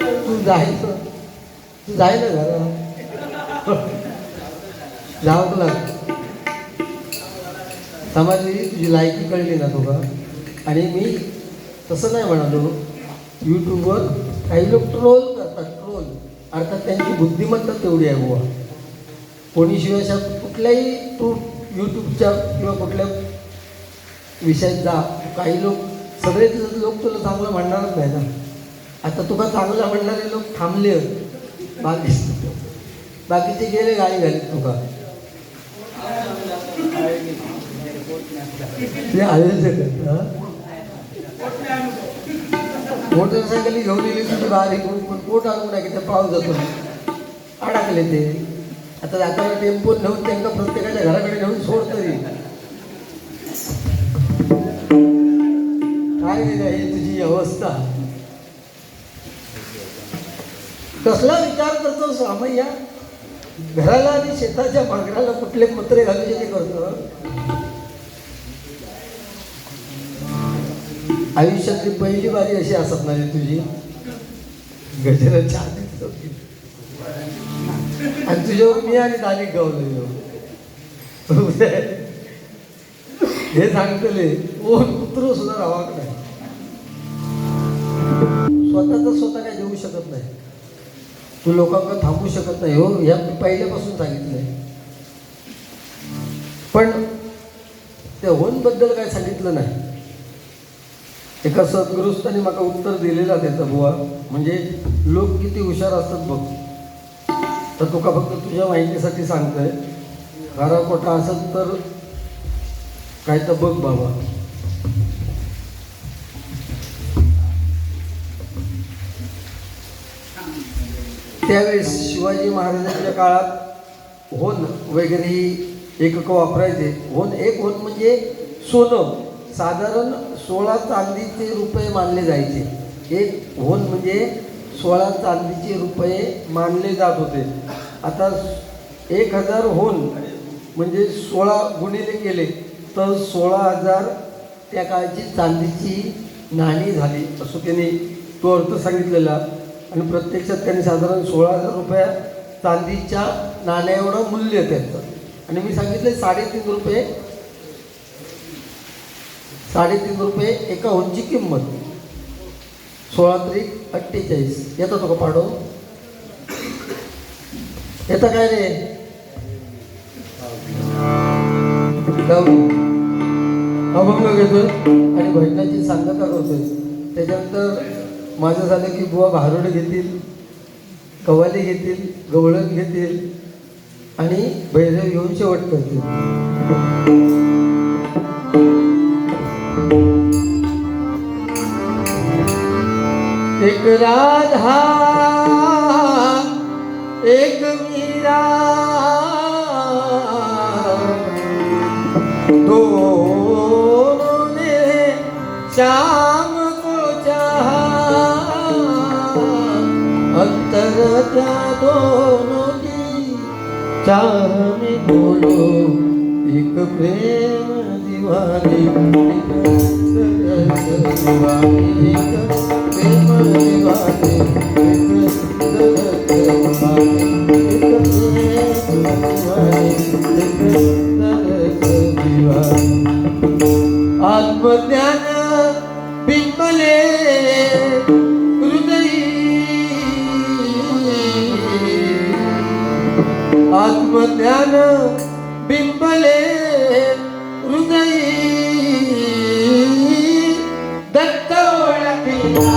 तू जायचं तू जाय ना घरा जाऊ तुला. समाजली तुझी लायकी कळली ना तुका आणि मी तसं नाही म्हणालो. यूट्यूबवर काही लोक ट्रोल करतात ट्रोल अर्थात त्यांची बुद्धिमत्ता तेवढी आहे बुवा. कोणी शिवाय अशा कुठल्याही तू यूट्यूबच्या किंवा कुठल्या विषयात जा. काही लोक सगळेच लोक तुला चांगलं म्हणणारच नाही ना. आता तुका चांगलं म्हणणारे लोक थांबले बाकी बाकीचे गेले गाडी घालीत तुका. ते आलेच आहेत, मोटरसायकली घेऊन गेली तुझी बारीक पण पण पोट आणून नाही की ते पाऊस जातो अडकले ते. आता जाताना टेम्पो नेऊन त्यांना प्रत्येकाच्या घराकडे नेऊन सोड तरी काय हे तुझी अवस्था. कसला विचार करतो सामय्या घराला आणि शेताच्या मागराला कुठले पत्रे घालूचे ते करतो? आयुष्यातली पहिली बारी अशी असत नाही तुझी. गजराच्या छान आणि तुझ्यावर मी आणि दाने गावलो हे सांगतले ओन कुत्र सुद्धा रावाक नाही. स्वतःच स्वतः काय देऊ शकत नाही. तू लोकांना थांबू शकत नाही हो. ह्या मी पहिल्यापासून आहे पण त्या होनबद्दल काय सांगितलं नाही. एका सद्गुरुस्ताने मला उत्तर दिलेला त्याचा बुवा. म्हणजे लोक किती हुशार असतात बघ. तर तुका फक्त तुझ्या माहितीसाठी सांगतोय. खरा खोटा असत तर काय तर बघ बाबा. त्यावेळेस शिवाजी महाराजांच्या काळात होन वगैरे ही एकक वापरायचे. होन एक होन म्हणजे सोनं. साधारण सोळा चांदीचे रुपये मानले जायचे. एक होन म्हणजे सोळा चांदीचे रुपये मानले जात होते. आता एक हजार होन म्हणजे सोळा गुणिले केले तर सोळा हजार त्या काळची चांदीची नाणी झाली असं त्याने तो अर्थ सांगितलेला. आणि प्रत्यक्षात त्यांनी साधारण सोळा हजार रुपया चांदीच्या नाण्या एवढं मूल्य त्यांचं. आणि मी सांगितले साडेतीन रुपये साडेतीन रुपये एका होनची किंमत. सोळा त्रिक अठ्ठेचाळीस. येतं तो का पाडो येतं काय रे? अभंग घेतोय. आणि भजनाची सांगता करतोय. त्याच्यानंतर माझं झालं की बुवा भारुड घेतील कवाली घेतील गवळण घेतील आणि भैरव येऊन शेवट करतील. एक राधा एक मीरा दोन श्याम अंतर त्या दोनों की चाह में बोलो एक प्रेम दीवानी आत्मज्ञान बिंबले हृदयी दत्त ओळखीला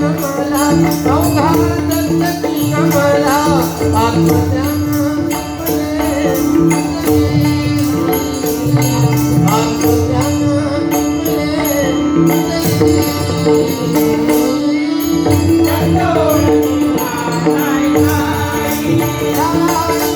कमला सौभागी कमला आत्मजा Thank you.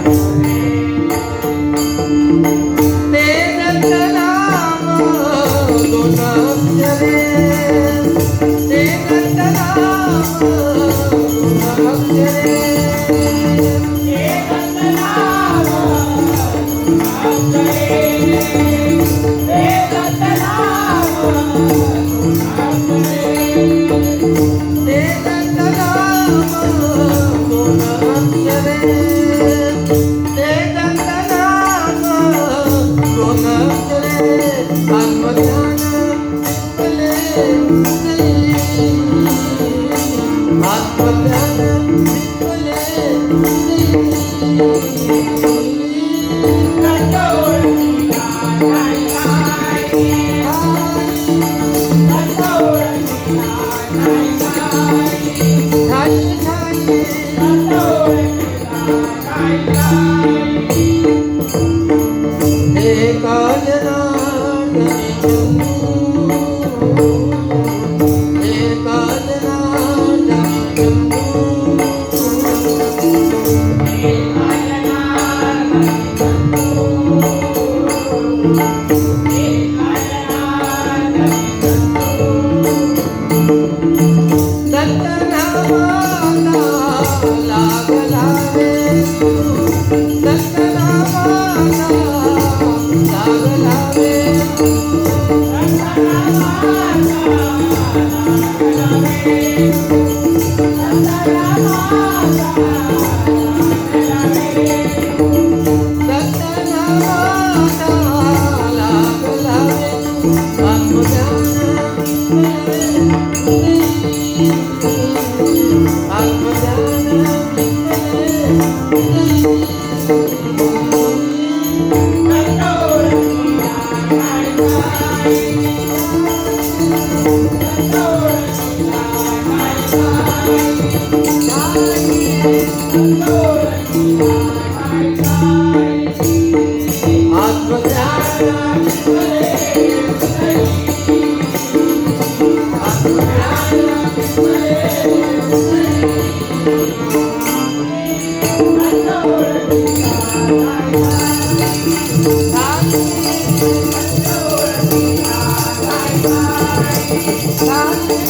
Thank you. la la Bye.